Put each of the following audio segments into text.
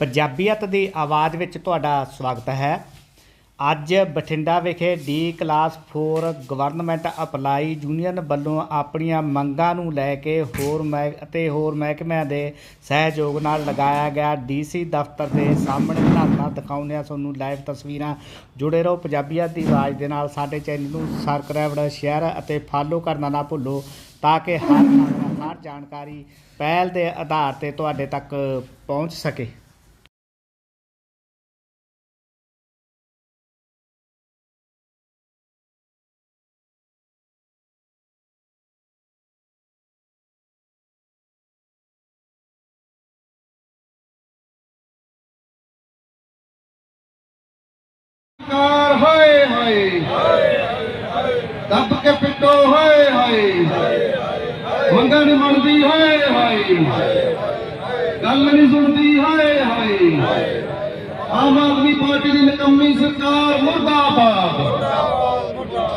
ਪੰਜਾਬੀਅਤ ਦੀ ਆਵਾਜ਼ ਵਿੱਚ ਤੁਹਾਡਾ ਸਵਾਗਤ ਹੈ। ਅੱਜ ਬਠਿੰਡਾ ਵਿਖੇ D class 4 government apply union ਵੱਲੋਂ ਆਪਣੀਆਂ ਮੰਗਾਂ ਨੂੰ ਲੈ ਕੇ ਹੋਰ ਮਹਿ, ਅਤੇ ਹੋਰ ਮਹਿਕਮਿਆਂ ਦੇ ਸਹਿਯੋਗ ਨਾਲ ਲਗਾਇਆ ਗਿਆ। ਡੀਸੀ ਦਫ਼ਤਰ ਦੇ ਸਾਹਮਣੇ ਧਰਨਾ ਦਿਖਾਉਂਦੇ ਆ ਤੁਹਾਨੂੰ ਲਾਈਵ ਤਸਵੀਰਾਂ ਜੁੜੇ ਰਹੋ। ਪੰਜਾਬੀਅਤ ਦੀ ਆਵਾਜ਼ ਦੇ ਨਾਲ ਸਾਡੇ ਚੈਨਲ ਨੂੰ ਸਬਸਕ੍ਰਾਈਬ ਸ਼ੇਅਰ ਅਤੇ ਫਾਲੋ ਕਰਨਾ ਨਾ ਭੁੱਲੋ, ਤਾਂ ਕਿ ਹਰ ਖਬਰ ਹਰ ਜਾਣਕਾਰੀ ਪਹਿਲ ਦੇ ਆਧਾਰ ਤੇ ਤੁਹਾਡੇ ਤੱਕ ਪਹੁੰਚ ਸਕੇ। ਕਾਰ ਹਾਏ ਹਾਏ। ਦੱਬ ਕੇ ਪਿੱਟੋ ਹਾਏ ਹਾਏ। ਮੰਗਾਂ ਨਹੀਂ ਮੰਨਦੀ ਹਾਏ ਹਾਏ। ਗੱਲ ਨਹੀਂ ਸੁਣਦੀ ਹਾਏ ਹਾਏ। ਆਮ ਆਦਮੀ ਪਾਰਟੀ ਦੀ ਨਕੰਮੀ ਸਰਕਾਰ ਮੁਰਦਾਬਾਦ।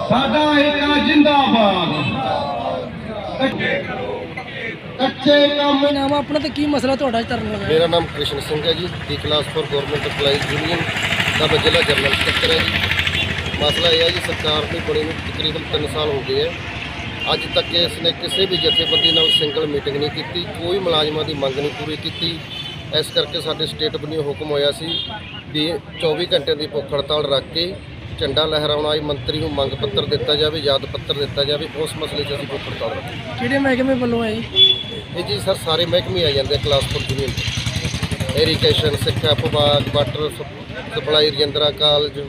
ਸਾਡਾ ਏਕਾ ਜਿੰਦਾਬਾਦ। ਕੱਚੇ ਕੰਮ। ਨਾਮ ਆਪਣਾ ਤੇ ਕੀ ਮਸਲਾ ਤੁਹਾਡਾ ਧਰਨੇ ਦਾ ਮੇਰਾ ਨਾਮ ਕ੍ਰਿਸ਼ਨ ਸਿੰਘ ਹੈ ji. D class four government apply union ਦਾ ਮੈਂ ਜ਼ਿਲ੍ਹਾ ਜਨਰਲ ਸਕੱਤਰ ਹੈ ਜੀ। ਮਸਲਾ ਇਹ ਹੈ ਜੀ ਸਰਕਾਰ ਦੀ ਬਣੀ ਨੂੰ ਤਕਰੀਬਨ 3 ਸਾਲ ਹੋ ਗਏ ਹੈ। ਅੱਜ ਤੱਕ ਇਸ ਨੇ ਕਿਸੇ ਵੀ ਜਥੇਬੰਦੀ ਨਾਲ ਸਿੰਗਲ ਮੀਟਿੰਗ ਨਹੀਂ ਕੀਤੀ ਕੋਈ ਮੁਲਾਜ਼ਮਾਂ ਦੀ ਮੰਗ ਨਹੀਂ ਪੂਰੀ ਕੀਤੀ। ਇਸ ਕਰਕੇ ਸਾਡੇ ਸਟੇਟ ਵੱਲੋਂ ਹੁਕਮ ਹੋਇਆ ਸੀ ਵੀ 24 ਘੰਟੇ ਦੀ ਭੁੱਖ ਹੜਤਾਲ ਰੱਖ ਕੇ ਝੰਡਾ ਲਹਿਰਾਉਣ ਆਈ ਮੰਤਰੀ ਨੂੰ ਮੰਗ ਪੱਤਰ ਦਿੱਤਾ ਜਾਵੇ ਯਾਦ ਪੱਤਰ ਦਿੱਤਾ ਜਾਵੇ ਉਸ ਮਸਲੇ 'ਚ ਅਸੀਂ ਭੁੱਖ ਹੜਤਾਲ ਰੱਖਾਂਗੇ ਕਿਹੜੇ ਮਹਿਕਮੇ ਵੱਲੋਂ ਜੀ ਇਹ? ਜੀ ਸਰ ਸਾਰੇ ਮਹਿਕਮੇ ਆ ਜਾਂਦੇ ਆ ਕਲਾਸ ਫੋਰ ਯੂਨੀਅਨ ਇਰੀਗੇਸ਼ਨ ਸਿੱਖਿਆ ਵਿਭਾਗ water supply Rajindra college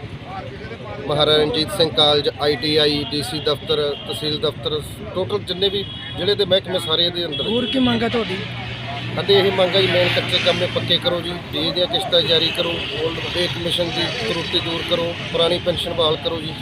Maharaja Ranjit Singh college ITI DC ਦਫ਼ਤਰ ਤਹਿਸੀਲ ਦਫ਼ਤਰ ਟੋਟਲ ਜਿੰਨੇ ਵੀ ਜ਼ਿਲ੍ਹੇ ਦੇ ਮਹਿਕਮੇ ਸਾਰੇ ਇਹਦੇ ਅੰਦਰ। ਹੋਰ ਕੀ ਮੰਗ ਹੈ ਤੁਹਾਡੀ ਅਤੇ ਇਹ ਮੰਗ ਹੈ ਜੀ ਮੇਨ ਕੱਚੇ ਕੰਮੇ ਪੱਕੇ ਕਰੋ ਜੀ ਡੀ ਦੀਆਂ ਕਿਸ਼ਤਾਂ ਜਾਰੀ ਕਰੋ ਓਲਡ ਪੇ ਕਮਿਸ਼ਨ ਦੀ ਤਰੁੱਟੀ ਦੂਰ ਕਰੋ ਪੁਰਾਣੀ ਪੈਨਸ਼ਨ ਬਹਾਲ ਕਰੋ ਜੀ